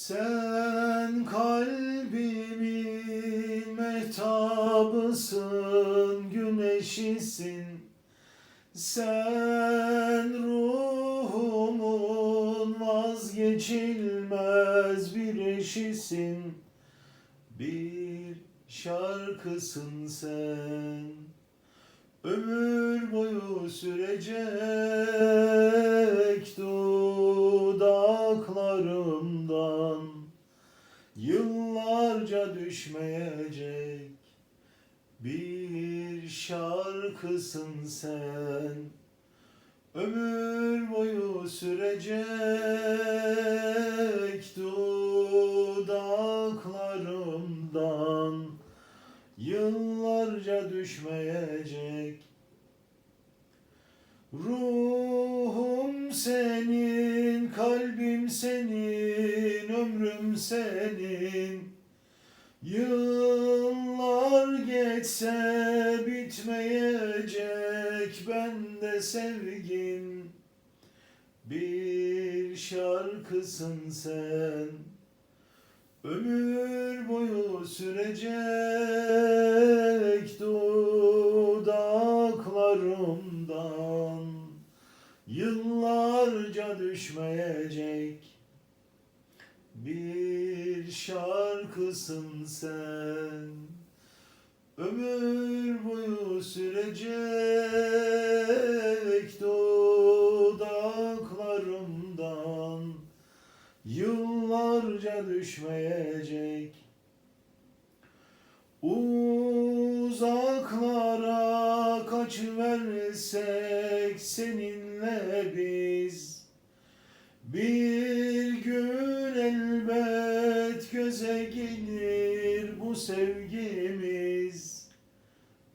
Sen kalbimin mehtabısın, güneşisin. Sen ruhumun vazgeçilmez bir eşisin. Bir şarkısın sen. Ömür boyu sürecek Yıllarca düşmeyecek bir şarkısın sen. Ömür boyu sürecek dudaklarımdan. Yıllarca düşmeyecek. Ruhum senin, kalbim senin, ömrüm senin Yıllar geçse bitmeyecek bende sevgin. Bir şarkısın sen. Ömür boyu sürecek dudaklarımdan. Yıllarca düşmeyecek. Bir şarkısın sen. Ömür boyu sürecek dudaklarımdan Yıllarca düşmeyecek. Uzaklara kaç versek seninle biz Bir sevgimiz.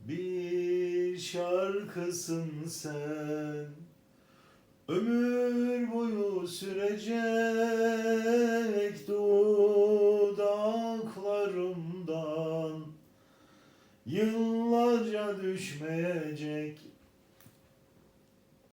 Bir şarkısın sen. Ömür boyu sürecek dudaklarımdan. Yıllarca düşmeyecek